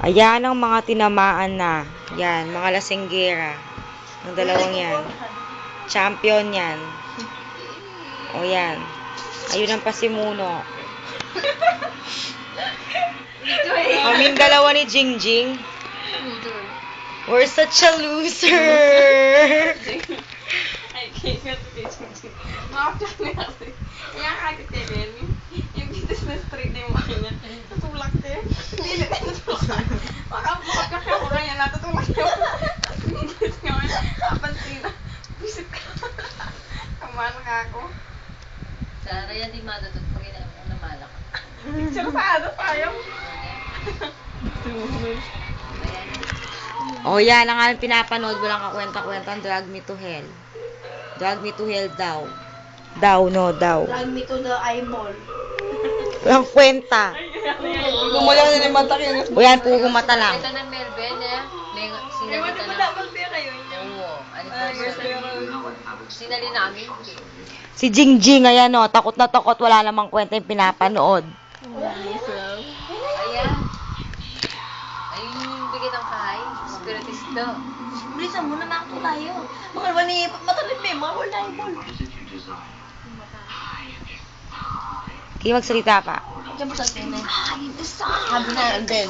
Ayan ang mga tinamaan na. Yan, mga lasinggera. Ang dalawang yan. Champion yan. O yan. Ayun ang pasimuno. Kaming dalawa ni Jingjing. We're such a loser. Ay, kaya Maafkan niya kasi. Kaya kagad kay Lenny. Yung business na street na yung mga niya. Natulak niya. Hindi na natulak. Makabukat ka kaya mura niya. Natutulak niya. Tapos bilis niya. Kapansin na. Visit ka. Kamana ka ako. Sana yan di matutot pag ina mo na malak. Picture sa ano tayo. O yan ang aming pinapanood. Walang kakwenta-kwentang Drag Me to Hell. Drag Me to Hell daw. Daw, no, daw. Drag me to the eye mall. Walang kwenta. Gumalaw na yung mata kayo. O yan, puro mata lang. Ito na Melvin eh. May sinalita na. kayo? Oo. Anniversary. Sinali namin. Si Jingjing, ayan o, takot na takot, wala namang kwenta yung pinapanood. Ayan. Ayun yung bigay ng kahay. Spiritista. Bilisan mo na nakto tayo. Mga naman ni matalim eh, mga wala eye mall. Kaya magsalita pa. Diyan mo sa atin eh. Sabi na, and then.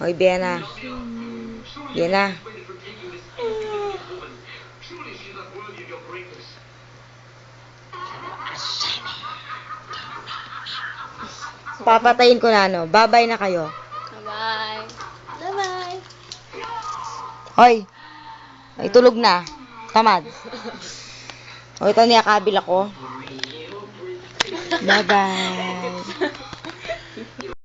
Hoy, Biana. Biana. Papatayin ko na, no? Babay na kayo. Bye. Bye-bye. Hoy. Ay, tulog na. Tamad. O, ito niya kabil ako. Bye-bye.